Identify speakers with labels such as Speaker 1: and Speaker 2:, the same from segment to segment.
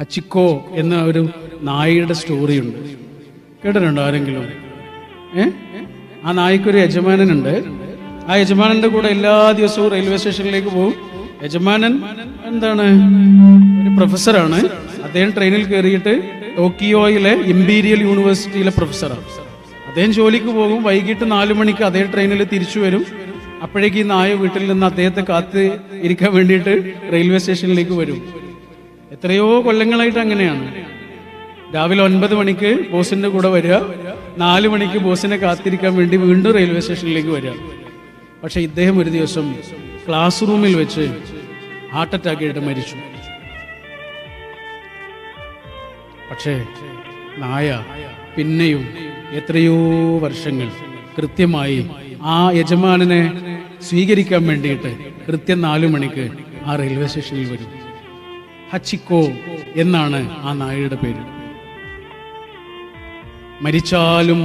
Speaker 1: ഹച്ചിക്കോ എന്ന ഒരു നായയുടെ സ്റ്റോറിയുണ്ട്. കേട്ടിട്ടുണ്ടോ ആരെങ്കിലും? ഏ? ആ നായ്ക്കൊരു യജമാനനുണ്ട്. ആ യജമാനന്റെ കൂടെ എല്ലാ ദിവസവും റെയിൽവേ സ്റ്റേഷനിലേക്ക് പോകും യജമാനൻ എന്താണ്? ഒരു പ്രൊഫസറാണ്. അദ്ദേഹം ട്രെയിനിൽ കയറിയിട്ട് ടോക്കിയോയിലെ ഇമ്പീരിയൽ യൂണിവേഴ്സിറ്റിയിലെ പ്രൊഫസറാണ്. അദ്ദേഹം ജോലിക്ക് പോകും. വൈകിട്ട് നാലു മണിക്ക് അതേ ട്രെയിനിൽ തിരിച്ചു വരും. അപ്പോഴേക്ക് ഈ നായ വീട്ടിൽ നിന്ന് അദ്ദേഹത്തെ കാത്ത് ഇരിക്കാൻ വേണ്ടിയിട്ട് റെയിൽവേ സ്റ്റേഷനിലേക്ക് വരും. എത്രയോ കൊല്ലങ്ങളായിട്ട് അങ്ങനെയാണ്. രാവിലെ ഒൻപത് മണിക്ക് ബോസിന്റെ കൂടെ വരിക നാല് മണിക്ക് ബോസിനെ കാത്തിരിക്കാൻ വേണ്ടി വീണ്ടും റെയിൽവേ സ്റ്റേഷനിലേക്ക് വരിക. പക്ഷെ ഇദ്ദേഹം ഒരു ദിവസം ക്ലാസ് റൂമിൽ വെച്ച് ഹാർട്ട് അറ്റാക്ക് ആയിട്ട് മരിച്ചു. പക്ഷേ നായ പിന്നെയും എത്രയോ വർഷങ്ങൾ കൃത്യമായി ആ യജമാനനെ സ്വീകരിക്കാൻ വേണ്ടിയിട്ട് കൃത്യം നാലു മണിക്ക് ആ റെയിൽവേ സ്റ്റേഷനിൽ വരും. ഹച്ചിക്കോ എന്നാണ് ആ നായയുടെ പേര്. മരിച്ചാലും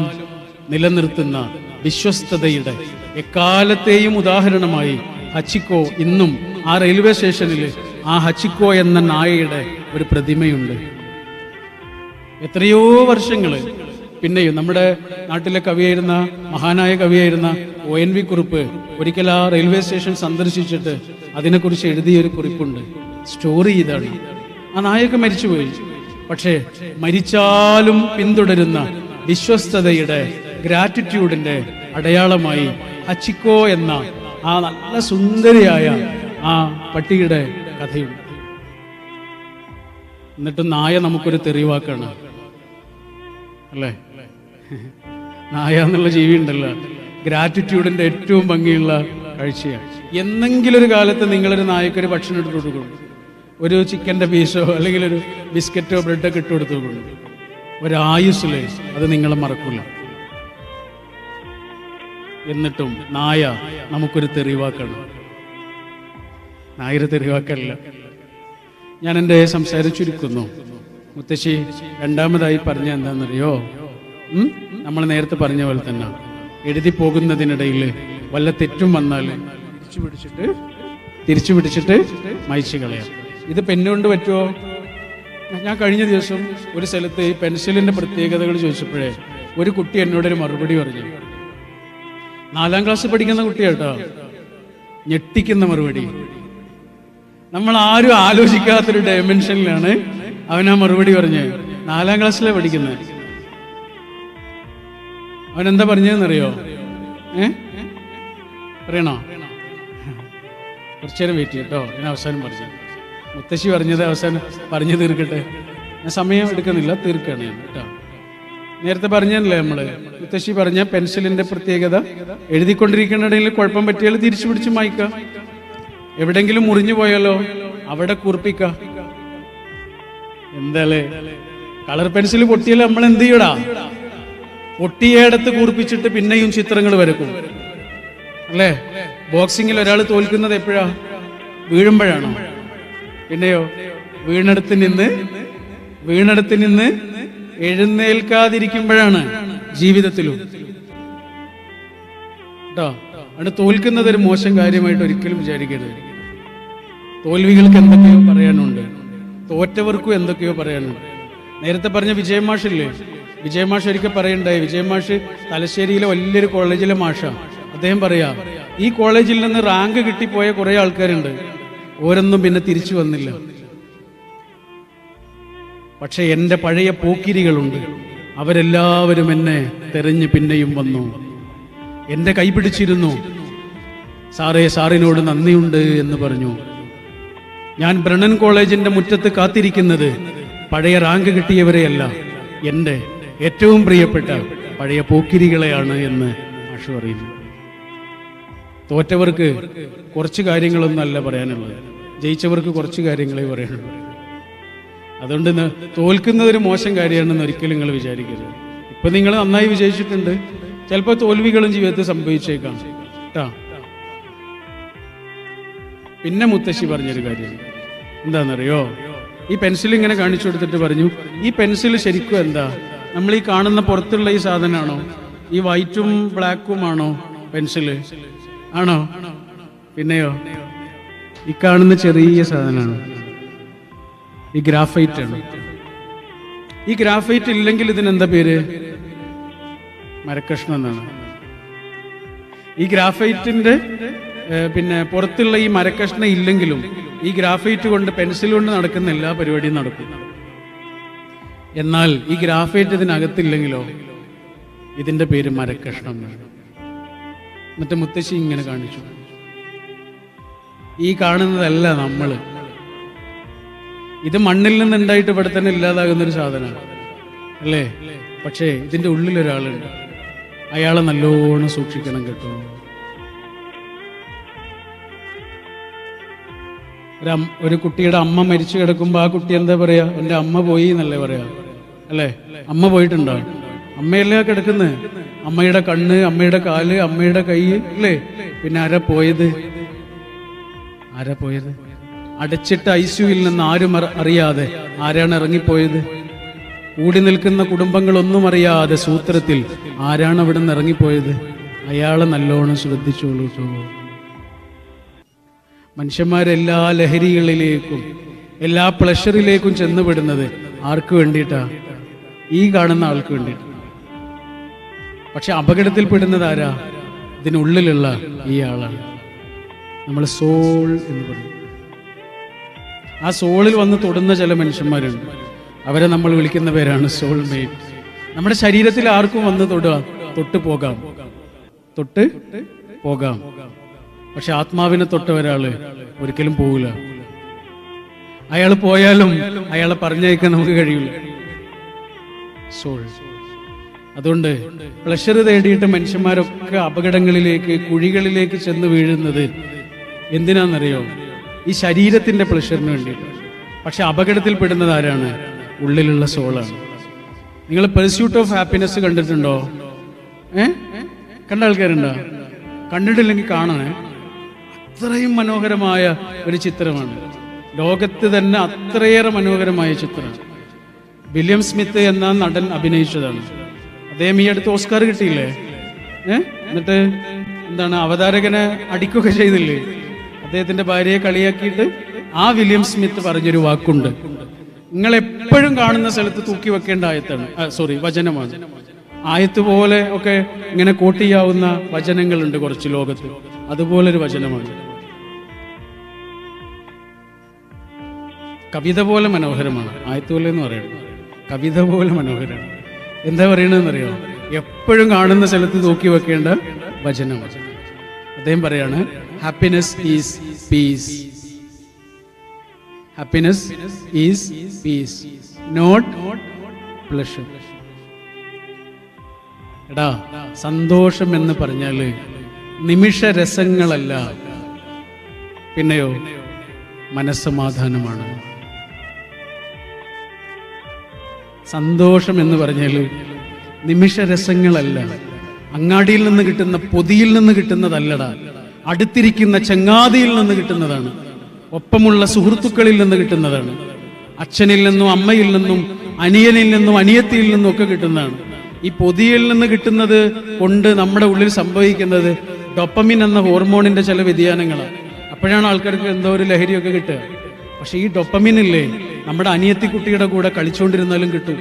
Speaker 1: നിലനിർത്തുന്ന വിശ്വസ്തതയുടെ എക്കാലത്തെയും ഉദാഹരണമായി ഹച്ചിക്കോ ഇന്നും ആ റെയിൽവേ സ്റ്റേഷനിൽ ആ ഹച്ചിക്കോ എന്ന നായയുടെ ഒരു പ്രതിമയുണ്ട്. എത്രയോ വർഷങ്ങൾ പിന്നെയും നമ്മുടെ നാട്ടിലെ കവിയായിരുന്ന മഹാനായ കവിയായിരുന്ന ഒ എൻ വി കുറിപ്പ് ഒരിക്കൽ ആ റെയിൽവേ സ്റ്റേഷൻ സന്ദർശിച്ചിട്ട് അതിനെക്കുറിച്ച് എഴുതിയൊരു കുറിപ്പുണ്ട്. സ്റ്റോറി ഇതാണ് ആ നായൊക്കെ മരിച്ചുപോയി. പക്ഷേ മരിച്ചാലും പിന്തുടരുന്ന വിശ്വസ്തതയുടെ ഗ്രാറ്റിറ്റ്യൂഡിന്റെ അടയാളമായി അച്ചിക്കോ എന്ന ആ നല്ല സുന്ദരിയായ ആ പട്ടിയുടെ കഥയുണ്ട്. എന്നിട്ട് നായ നമുക്കൊരു തെറിവാക്കാണ്. അല്ലേ? നായ എന്നുള്ള ജീവി ഉണ്ടല്ലോ. ഗ്രാറ്റിറ്റ്യൂഡിന്റെ ഏറ്റവും ഭംഗിയുള്ള കാഴ്ചയാണ്. എന്നെങ്കിലും ഒരു കാലത്ത് നിങ്ങളൊരു നായക്കൊരു ഭക്ഷണം എടുത്തു കൊടുക്കും. ഒരു ചിക്കന്റെ പീസോ അല്ലെങ്കിൽ ഒരു ബിസ്ക്കറ്റോ ബ്രെഡൊക്കെ ഇട്ട് കൊടുത്തു കൊണ്ട് ഒരായുസ്സിൽ അത് നിങ്ങൾ മറക്കില്ല എന്നിട്ടും നായ നമുക്കൊരു തെറിവാക്കണം. നായര് തെറിവാക്കല്ല. ഞാൻ എന്റെ സംസാരം ചുരുക്കുന്നു മുത്തശ്ശി രണ്ടാമതായി പറഞ്ഞ എന്താണെന്നറിയോ? നമ്മൾ നേരത്തെ പറഞ്ഞ പോലെ തന്നെ എഴുതി പോകുന്നതിനിടയിൽ വല്ല തെറ്റും വന്നാൽ തിരിച്ചു പിടിച്ചിട്ട് തിരിച്ചു പിടിച്ചിട്ട് മയച്ചു കളയാം. ഇത് പെണ്ണുകൊണ്ട് പറ്റുമോ? ഞാൻ കഴിഞ്ഞ ദിവസം ഒരു സ്ഥലത്ത് ഈ പെൻസിലിന്റെ പ്രത്യേകതകൾ ചോദിച്ചപ്പോഴേ ഒരു കുട്ടി എന്നോട് ഒരു മറുപടി പറഞ്ഞു. നാലാം ക്ലാസ് പഠിക്കുന്ന കുട്ടിയാട്ടോ ഞെട്ടിക്കുന്ന മറുപടി. നമ്മൾ ആരും ആലോചിക്കാത്തൊരു ഡയമെൻഷനിലാണ് അവൻ ആ മറുപടി പറഞ്ഞത് നാലാം ക്ലാസ്സിലെ പഠിക്കുന്നത് അവൻ എന്താ പറഞ്ഞതെന്നറിയോ? ഏ? പറയണോ? കുറച്ചേരം വെയിറ്റ് ചെയ്യട്ടോ ഞാൻ അവസാനം പറഞ്ഞു. മുത്തശ്ശി പറഞ്ഞത് അവസാനം പറഞ്ഞു തീർക്കട്ടെ. ഞാൻ സമയം എടുക്കുന്നില്ല തീർക്കുകയാണ് ഞാൻ കേട്ടോ. നേരത്തെ പറഞ്ഞല്ലേ നമ്മൾ മുത്തശ്ശി പറഞ്ഞ പെൻസിലിന്റെ പ്രത്യേകത എഴുതിക്കൊണ്ടിരിക്കുന്നിടയിൽ കുഴപ്പം പറ്റിയാൽ തിരിച്ചു പിടിച്ച് മായ്ക്ക. എവിടെങ്കിലും മുറിഞ്ഞു പോയാലോ അവിടെ കുറിപ്പിക്ക. എന്താലേ കളർ പെൻസിൽ പൊട്ടിയാൽ നമ്മൾ എന്ത് ചെയ്യടാ? പൊട്ടിയേടത്ത് കൂർപ്പിച്ചിട്ട് പിന്നെയും ചിത്രങ്ങൾ വരക്കും. അല്ലേ? ബോക്സിങ്ങിൽ ഒരാൾ തോൽക്കുന്നത് എപ്പോഴാ? വീഴുമ്പോഴാണോ? പിന്നെയോ? വീണടത്ത് നിന്ന് വീണടത്ത് നിന്ന് എഴുന്നേൽക്കാതിരിക്കുമ്പോഴാണ് ജീവിതത്തിലും. കേട്ടോ അവിടെ തോൽക്കുന്നത് ഒരു മോശം കാര്യമായിട്ട് ഒരിക്കലും വിചാരിക്കരുത്. തോൽവികൾക്ക് എന്തൊക്കെയോ പറയാനുണ്ട്. തോറ്റവർക്കും എന്തൊക്കെയോ പറയാനുണ്ട്. നേരത്തെ പറഞ്ഞ വിജയമാഷില്ലേ വിജയമാഷ് ഒരിക്കൽ പറയണ്ടായി. വിജയമാഷ് തലശ്ശേരിയിലെ വലിയൊരു കോളേജിലെ മാഷ. അദ്ദേഹം പറയാ ഈ കോളേജിൽ നിന്ന് റാങ്ക് കിട്ടിപ്പോയ കുറേ ആൾക്കാരുണ്ട്. ഓരോന്നും പിന്നെ തിരിച്ചു വന്നില്ല. പക്ഷെ എന്റെ പഴയ പൂക്കിരികളുണ്ട്. അവരെല്ലാവരും എന്നെ തെരഞ്ഞ് പിന്നെയും വന്നു. എന്റെ കൈ പിടിച്ചിരുന്നു സാറേ സാറിനോട് നന്ദിയുണ്ട് എന്ന് പറഞ്ഞു. ഞാൻ ബ്രണ്ണൻ കോളേജിന്റെ മുറ്റത്ത് കാത്തിരിക്കുന്നത് പഴയ റാങ്ക് കിട്ടിയവരെയല്ല എന്റെ ഏറ്റവും പ്രിയപ്പെട്ട പഴയ പൂക്കിരികളെയാണ് എന്ന് ആഷു പറയുന്നു തോറ്റവർക്ക് കുറച്ച് കാര്യങ്ങളൊന്നല്ല പറയാനുള്ളത്. ജയിച്ചവർക്ക് കുറച്ച് കാര്യങ്ങളെ പറയാനുള്ളൂ. അതുകൊണ്ട് തോൽക്കുന്നത് ഒരു മോശം കാര്യമാണെന്ന് ഒരിക്കലും നിങ്ങൾ വിചാരിക്കരുത്. ഇപ്പൊ നിങ്ങൾ നന്നായി വിജയിച്ചിട്ടുണ്ട്. ചിലപ്പോൾ തോൽവികളും ജീവിതത്തിൽ സംഭവിച്ചേക്കാം. കേട്ടാ പിന്നെ മുത്തശ്ശി പറഞ്ഞൊരു കാര്യം. എന്താണെന്നറിയോ? ഈ പെൻസിൽ ഇങ്ങനെ കാണിച്ചു കൊടുത്തിട്ട് പറഞ്ഞു ഈ പെൻസിൽ ശരിക്കും എന്താ? നമ്മൾ ഈ കാണുന്ന പുറത്തുള്ള ഈ സാധനമാണോ? ഈ വൈറ്റും ബ്ലാക്കും ആണോ പെൻസിൽ? ആണോ? പിന്നെയോ? ഈ കാണുന്ന ചെറിയ സാധനമാണ്. ഈ ഗ്രാഫൈറ്റ് ആണ്. ഈ ഗ്രാഫൈറ്റ് ഇല്ലെങ്കിൽ ഇതിനെന്താ പേര്? മരക്കഷ്ണം എന്നാണ്. ഈ ഗ്രാഫൈറ്റിന്റെ പിന്നെ പുറത്തുള്ള ഈ മരക്കഷ്ണം ഇല്ലെങ്കിലും ഈ ഗ്രാഫൈറ്റ് കൊണ്ട് പെൻസിൽ കൊണ്ട് നടക്കുന്ന എല്ലാ പരിപാടിയും നടക്കും. എന്നാൽ ഈ ഗ്രാഫൈറ്റ് ഇതിനകത്തില്ലെങ്കിലോ ഇതിന്റെ പേര് മരക്കഷ്ണം എന്നാണ്. എന്നിട്ട് മുത്തശ്ശി ഇങ്ങനെ കാണിച്ചു. ഈ കാണുന്നതല്ല നമ്മൾ. ഇത് മണ്ണിൽ നിന്ന് ഉണ്ടായിട്ട് ഇവിടെ തന്നെ ഇല്ലാതാകുന്ന ഒരു സാധനമാണ്. അല്ലേ? പക്ഷേ ഇതിന്റെ ഉള്ളിൽ ഒരാളുണ്ട്. അയാളെ നല്ലോണം സൂക്ഷിക്കണം കേട്ടോ. ഒരു കുട്ടിയുടെ അമ്മ മരിച്ചു കിടക്കുമ്പോ ആ കുട്ടി എന്താ പറയാ? എന്റെ അമ്മ പോയി എന്നല്ലേ പറയാ? അല്ലേ? അമ്മ പോയിട്ടുണ്ടോ? അമ്മയല്ലേ കിടക്കുന്നത് അമ്മയുടെ കണ്ണ് അമ്മയുടെ കാൽ അമ്മയുടെ കൈ അല്ലേ? പിന്നെ ആരാ പോയത്? ആരാ പോയത്? അടച്ചിട്ട ഐസ്യുവിൽ നിന്ന് ആരും അറിയാതെ ആരാണ് ഇറങ്ങിപ്പോയത്? കൂടി നിൽക്കുന്ന കുടുംബങ്ങളൊന്നും അറിയാതെ സൂത്രത്തിൽ ആരാണ് അവിടെ നിന്ന് ഇറങ്ങിപ്പോയത്? അയാളെ നല്ലോണം ശ്രദ്ധിച്ചോളൂ മനുഷ്യന്മാരെല്ലാ ലഹരികളിലേക്കും എല്ലാ പ്ലഷറിലേക്കും ചെന്നുപെടുന്നത് ആർക്ക് വേണ്ടിയിട്ടാ? ഈ കാണുന്ന ആൾക്ക് വേണ്ടിയിട്ട്. പക്ഷെ അപകടത്തിൽപ്പെടുന്നത് ആരാ? ഇതിനുള്ളിലുള്ള ഈ ആളാണ്. നമ്മൾ സോൾ എന്ന് പറയും. ആ സോളിൽ വന്ന് തൊടുന്ന ചില മനുഷ്യന്മാരുണ്ട്. അവരെ നമ്മൾ വിളിക്കുന്ന പേരാണ് സോൾ മേറ്റ് നമ്മുടെ ശരീരത്തിൽ ആർക്കും വന്ന് തൊടുക തൊട്ട് പോകാം. തൊട്ട് പോകാം. പക്ഷെ ആത്മാവിനെ തൊട്ട ഒരാൾ ഒരിക്കലും പോകില്ല അയാൾ പോയാലും അയാളെ പറഞ്ഞയക്കാൻ നമുക്ക് കഴിയില്ല. സോൾ. അതുകൊണ്ട് പ്ലഷർ തേടിയിട്ട് മനുഷ്യന്മാരൊക്കെ അപകടങ്ങളിലേക്ക് കുഴികളിലേക്ക് ചെന്ന് വീഴുന്നത് എന്തിനാണെന്നറിയോ? ഈ ശരീരത്തിന്റെ പ്ലഷറിന് വേണ്ടിയിട്ട്. പക്ഷെ അപകടത്തിൽ പെടുന്നത് ആരാണ്? ഉള്ളിലുള്ള സോളാണ് നിങ്ങൾ പെർസ്യൂട്ട് ഓഫ് ഹാപ്പിനെസ് കണ്ടിട്ടുണ്ടോ? ഏ? കണ്ട ആൾക്കാരുണ്ടോ? കണ്ടിട്ടില്ലെങ്കിൽ കാണണേ. അത്രയും മനോഹരമായ ഒരു ചിത്രമാണ്. ലോകത്ത് തന്നെ അത്രയേറെ മനോഹരമായ ചിത്രം. വില്യം സ്മിത്ത് എന്ന നടൻ അഭിനയിച്ചതാണ്. അദ്ദേഹം ഈ അടുത്ത് ഓസ്കാർ കിട്ടിയില്ലേ? ഏ? എന്നിട്ട് എന്താണ് അവതാരകനെ അടിക്കുക ചെയ്തില്ലേ? അദ്ദേഹത്തിന്റെ ഭാര്യയെ കളിയാക്കിയിട്ട് ആ വില്യം സ്മിത്ത് പറഞ്ഞൊരു വാക്കുണ്ട്. നിങ്ങൾ എപ്പോഴും കാണുന്ന സ്ഥലത്ത് തൂക്കി വെക്കേണ്ട ആയത്താണ്. സോറി വചനമാണ്. ആയത്ത് പോലെ ഒക്കെ ഇങ്ങനെ കോട്ടിയാവുന്ന വചനങ്ങളുണ്ട് കുറച്ച് ലോകത്ത്. അതുപോലൊരു വചനമാണ്. കവിത പോലെ മനോഹരമാണ്. ആയത്ത് പോലെ എന്ന് പറയുന്നത്. കവിത പോലെ മനോഹരമാണ്. എന്താ പറയണെന്നറിയോ എപ്പോഴും കാണുന്ന സ്ഥലത്ത് നോക്കി വെക്കേണ്ട വചനം അദ്ദേഹം പറയാണ് happiness is peace happiness is peace not pleasure എടാ സന്തോഷം എന്ന് പറഞ്ഞാൽ നിമിഷ രസങ്ങളല്ല പിന്നെയോ മനസ്സമാധാനമാണ്. സന്തോഷം എന്ന് പറഞ്ഞാൽ നിമിഷരസങ്ങളല്ല. അങ്ങാടിയിൽ നിന്ന് കിട്ടുന്ന പൊതിയിൽ നിന്ന് കിട്ടുന്നതല്ലടാ. അടുത്തിരിക്കുന്ന ചങ്ങാതിയിൽ നിന്ന് കിട്ടുന്നതാണ്. ഒപ്പമുള്ള സുഹൃത്തുക്കളിൽ നിന്ന് കിട്ടുന്നതാണ്. അച്ഛനിൽ നിന്നും അമ്മയിൽ നിന്നും അനിയനിൽ നിന്നും അനിയത്തിയിൽ നിന്നും ഒക്കെ കിട്ടുന്നതാണ്. ഈ പൊതിയിൽ നിന്ന് കിട്ടുന്നത് കൊണ്ട് നമ്മുടെ ഉള്ളിൽ സംഭവിക്കുന്നത് ഡൊപ്പമിൻ എന്ന ഹോർമോണിന്റെ ചില വ്യതിയാനങ്ങളാണ് അപ്പോഴാണ് ആൾക്കാർക്ക് എന്തോ ഒരു ലഹരിയൊക്കെ കിട്ടുക. പക്ഷെ ഈ ഡൊപ്പമിൻ ഇല്ലേ നമ്മുടെ അനിയത്തി കുട്ടിയുടെ കൂടെ കളിച്ചുകൊണ്ടിരുന്നാലും കിട്ടും.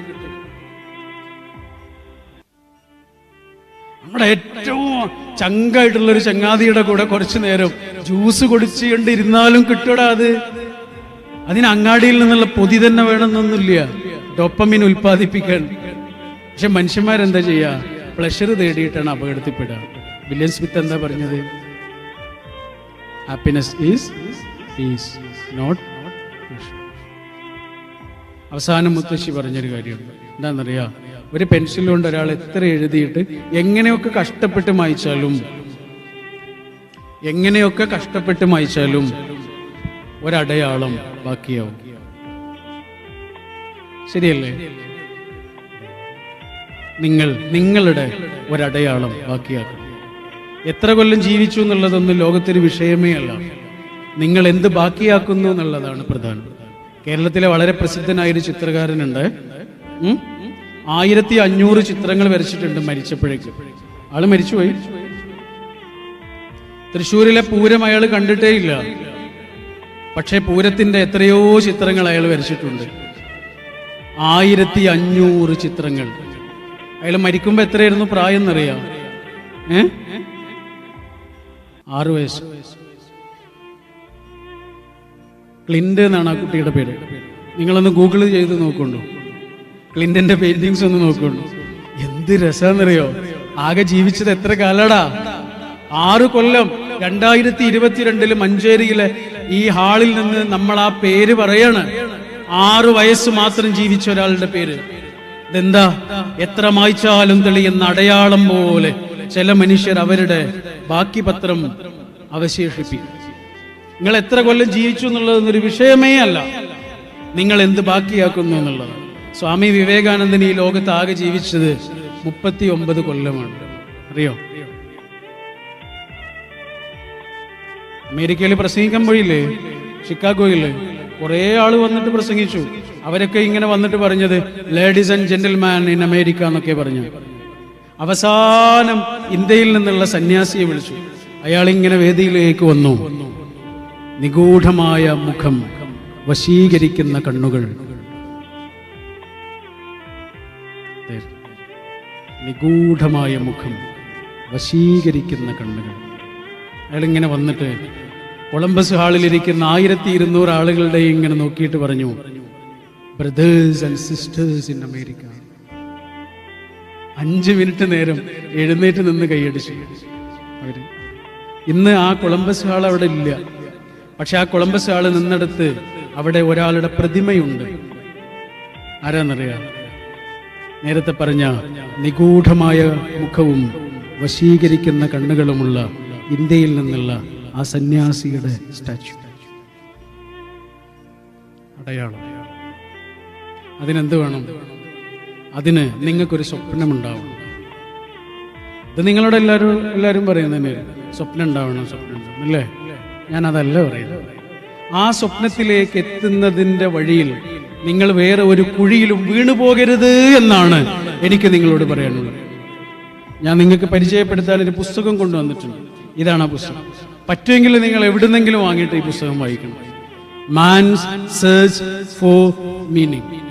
Speaker 1: നമ്മുടെ ഏറ്റവും ചങ്കായിട്ടുള്ള ഒരു ചങ്ങാതിയുടെ കൂടെ കുറച്ചു നേരം ജ്യൂസ് കുടിച്ചുകൊണ്ടിരുന്നാലും കിട്ടൂടാ അത്. അതിന് അങ്ങാടിയിൽ നിന്നുള്ള പൊതി തന്നെ വേണമെന്നൊന്നുമില്ല. ഡോപ്പമിൻ ഉൽപ്പാദിപ്പിക്കാൻ. പക്ഷെ മനുഷ്യന്മാരെന്താ ചെയ്യാ? പ്ലഷർ തേടിയിട്ടാണ് അപകടത്തിൽപ്പെടുക. വില്യം സ്മിത്ത് എന്താ പറഞ്ഞത്? ഹാപ്പിനെസ് ഈസ് പീസ് നോട്ട് അവസാനം മുത്തശ്ശി പറഞ്ഞൊരു കാര്യമുണ്ട് എന്താണെന്നറിയാ? ഒരു പെൻസിൽ കൊണ്ട് ഒരാൾ എത്ര എഴുതിയിട്ട് എങ്ങനെയൊക്കെ കഷ്ടപ്പെട്ട് മായിച്ചാലും എങ്ങനെയൊക്കെ കഷ്ടപ്പെട്ട് മായിച്ചാലും ഒരടയാളം ബാക്കിയാവും. ശരിയല്ലേ? നിങ്ങൾ നിങ്ങളുടെ ഒരടയാളം ബാക്കിയാക്കും. എത്ര കൊല്ലം ജീവിച്ചു എന്നുള്ളതൊന്നും ലോകത്തിന് വിഷയമേ അല്ല. നിങ്ങൾ എന്ത് ബാക്കിയാക്കുന്നു എന്നുള്ളതാണ് പ്രധാനം. കേരളത്തിലെ വളരെ പ്രസിദ്ധനായ ഒരു ചിത്രകാരനുണ്ട്? ആയിരത്തി അഞ്ഞൂറ് ചിത്രങ്ങൾ വരച്ചിട്ടുണ്ട് മരിച്ചപ്പോഴേക്ക്. ആൾ മരിച്ചുപോയി. തൃശ്ശൂരിലെ പൂരം അയാൾ കണ്ടിട്ടേ ഇല്ല. പക്ഷേ പൂരത്തിന്റെ എത്രയോ ചിത്രങ്ങൾ അയാൾ വരച്ചിട്ടുണ്ട്. ആയിരത്തി അഞ്ഞൂറ് ചിത്രങ്ങൾ. അയാൾ മരിക്കുമ്പോൾ എത്രയായിരുന്നു പ്രായം എന്നറിയാം. ഏ? ആറ് വയസ്സ്. ക്ലിന്റ് എന്നാണ് ആ കുട്ടിയുടെ പേര്. നിങ്ങളൊന്ന് ഗൂഗിൾ ചെയ്ത് നോക്കുള്ളൂ ക്ലിൻഡിന്റെ പെയിന്റിങ്സ് ഒന്ന് നോക്കുള്ളൂ എന്ത് രസാന്നറിയോ? ആകെ ജീവിച്ചത് എത്ര കാലടാ? ആറ് കൊല്ലം രണ്ടായിരത്തി ഇരുപത്തിരണ്ടിൽ മഞ്ചേരിയിലെ ഈ ഹാളിൽ നിന്ന് നമ്മൾ ആ പേര് പറയാണ്. ആറു വയസ്സ് മാത്രം ജീവിച്ച ഒരാളുടെ പേര്. ഇതെന്താ? എത്ര മായ്ച്ചാലും തെളിയുന്ന അടയാളം പോലെ ചില മനുഷ്യർ അവരുടെ ബാക്കി പത്രം അവശേഷിപ്പിക്കും. നിങ്ങൾ എത്ര കൊല്ലം ജീവിച്ചു എന്നുള്ളത് ഒരു വിഷയമേ അല്ല. നിങ്ങൾ എന്ത് ബാക്കിയാക്കുന്നു എന്നുള്ളത്. സ്വാമി വിവേകാനന്ദൻ ഈ ലോകത്ത് ആകെ ജീവിച്ചത് മുപ്പത്തി ഒമ്പത് കൊല്ലമാണ്. അറിയോ? അമേരിക്കയിൽ പ്രസംഗിക്കാൻ പോയില്ലേ? ഷിക്കാഗോയിൽ കുറേ ആൾ വന്നിട്ട് പ്രസംഗിച്ചു. അവരൊക്കെ ഇങ്ങനെ വന്നിട്ട് പറഞ്ഞത് ladies and gentleman in America എന്നൊക്കെ പറഞ്ഞു. അവസാനം ഇന്ത്യയിൽ നിന്നുള്ള സന്യാസിയെ വിളിച്ചു. അയാൾ ഇങ്ങനെ വേദിയിലേക്ക് വന്നു. നിഗൂഢമായ മുഖം വശീകരിക്കുന്ന കണ്ണുകൾ. നിഗൂഢമായ മുഖം വശീകരിക്കുന്ന കണ്ണുകൾ. അയാളിങ്ങനെ വന്നിട്ട് കൊളംബസ് ഹാളിലിരിക്കുന്ന ആയിരത്തി ഇരുന്നൂറ് ആളുകളുടെ ഇങ്ങനെ നോക്കിയിട്ട് പറഞ്ഞു brothers and sisters in America അഞ്ച് മിനിറ്റ് നേരം എഴുന്നേറ്റ് നിന്ന് കൈയടിച്ചു. ഇന്ന് ആ കൊളംബസ് ഹാൾ അവിടെ ഇല്ല. പക്ഷെ ആ കൊളംബസ് ആൾ നിന്നിടത്ത് അവിടെ ഒരാളുടെ പ്രതിമയുണ്ട്. ആരാന്നറിയാം? നേരത്തെ പറഞ്ഞ നിഗൂഢമായ മുഖവും വശീകരിക്കുന്ന കണ്ണുകളുമുള്ള ഇന്ത്യയിൽ നിന്നുള്ള ആ സന്യാസിയുടെ സ്റ്റാച്ചു അടയാളം. അതിനെന്ത് വേണം? അതിന് നിങ്ങൾക്കൊരു സ്വപ്നമുണ്ടാവണം. ഇത് നിങ്ങളോട് എല്ലാവരും എല്ലാവരും പറയുന്നത് സ്വപ്നം ഉണ്ടാവണം സ്വപ്നം അല്ലേ? ഞാൻ അതല്ല പറയുന്നത്. ആ സ്വപ്നത്തിലേക്ക് എത്തുന്നതിന്റെ വഴിയിൽ നിങ്ങൾ വേറെ ഒരു കുഴിയിലും വീണു പോകരുത് എന്നാണ് എനിക്ക് നിങ്ങളോട് പറയാനുള്ളത്. ഞാൻ നിങ്ങൾക്ക് പരിചയപ്പെടുത്താൻ ഒരു പുസ്തകം കൊണ്ടുവന്നിട്ടുണ്ട്. ഇതാണ് ആ പുസ്തകം. പറ്റുമെങ്കിൽ നിങ്ങൾ എവിടുന്നെങ്കിലും വാങ്ങിയിട്ട് ഈ പുസ്തകം വായിക്കണം. Man's search for meaning